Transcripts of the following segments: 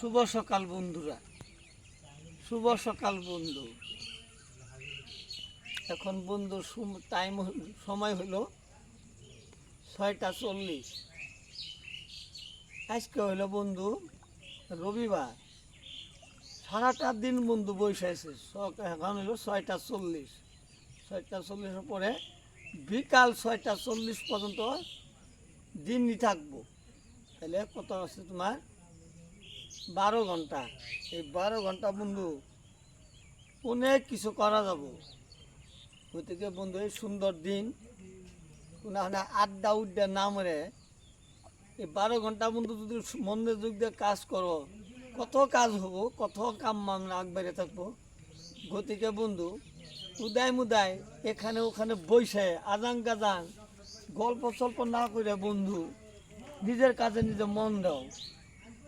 শুভ সকাল বন্ধুরা। শুভ সকাল বন্ধু। এখন বন্ধু টাইম সময় হলো ছয়টা চল্লিশ। আজকে হলো বন্ধু রবিবার। সারাটা দিন বন্ধু বসে আছে। এখন হলো ছয়টা চল্লিশ। ছয়টা চল্লিশের পরে বিকাল ছয়টা চল্লিশ পর্যন্ত দিনই থাকব। তাহলে কত আছে তোমার? বারো ঘণ্টা। এই বারো ঘণ্টা বন্ধু, অনেক কিছু করা যাব। গতিকে বন্ধু, এই সুন্দর দিন। কোনো আড্ডা উড্ডা না মরে। এই বারো ঘণ্টা বন্ধু, যদি মন্দির যুগ দিয়ে কাজ করো, কত কাজ হব, কত কাম আমরা আগবাড়ে থাকব। গতিকে বন্ধু, উদায় মুদায় এখানে ওখানে বসে আজাং গাজাং গল্প সল্প না করে বন্ধু, নিজের কাজে নিজে মন দাও।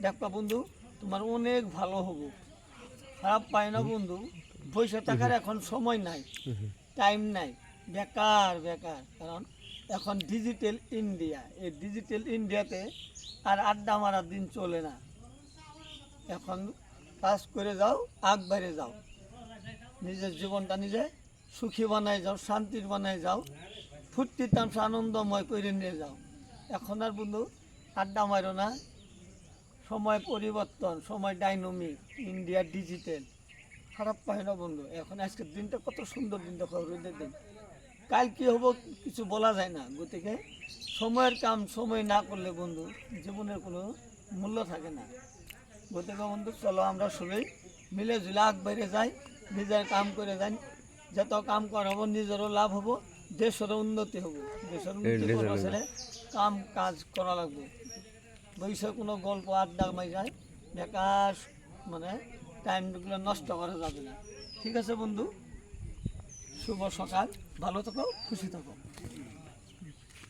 দেখবা বন্ধু তোমার অনেক ভালো হব। খারাপ পায় না বন্ধু বসে থাকার এখন সময় নাই টাইম নাই। বেকার বেকার। কারণ এখন ডিজিটাল ইন্ডিয়া এই ডিজিটাল ইন্ডিয়াতে আর আড্ডা মারার দিন চলে না। এখন কাজ করে যাও আগ বাইরে যাও। নিজের জীবনটা নিজে সুখী বানাই যাও শান্তির বানাই যাও ফুর্তি তামসা আনন্দময় করে নিয়ে যাও। এখন আর বন্ধু আড্ডা মারো না। সময় পরিবর্তন সময় ডাইনামিক ইন্ডিয়া ডিজিটাল খারাপ পায় না বন্ধু এখন আজকের দিনটা কত সুন্দর দিন দেখো রোদের দিন। কাল কি হব কিছু বলা যায় না গতিকে সময়ের কাম সময় না করলে বন্ধু জীবনের কোনো মূল্য থাকে না। গতিকে বন্ধু চলো আমরা সবাই মিলে ঝুলে আগ বাইরে যাই নিজের কাম করে যাই যত কাম করাবো নিজেরও লাভ হব দেশেরও উন্নতি হব। দেশের উন্নতি কাম কাজ করা লাগবে। বৈশে কোনো গল্প আড্ডা মাই যায় বেকার মানে টাইমগুলো নষ্ট করা যাবে না। ঠিক আছে বন্ধু? শুভ সকাল, ভালো থাকো, খুশি থাকো।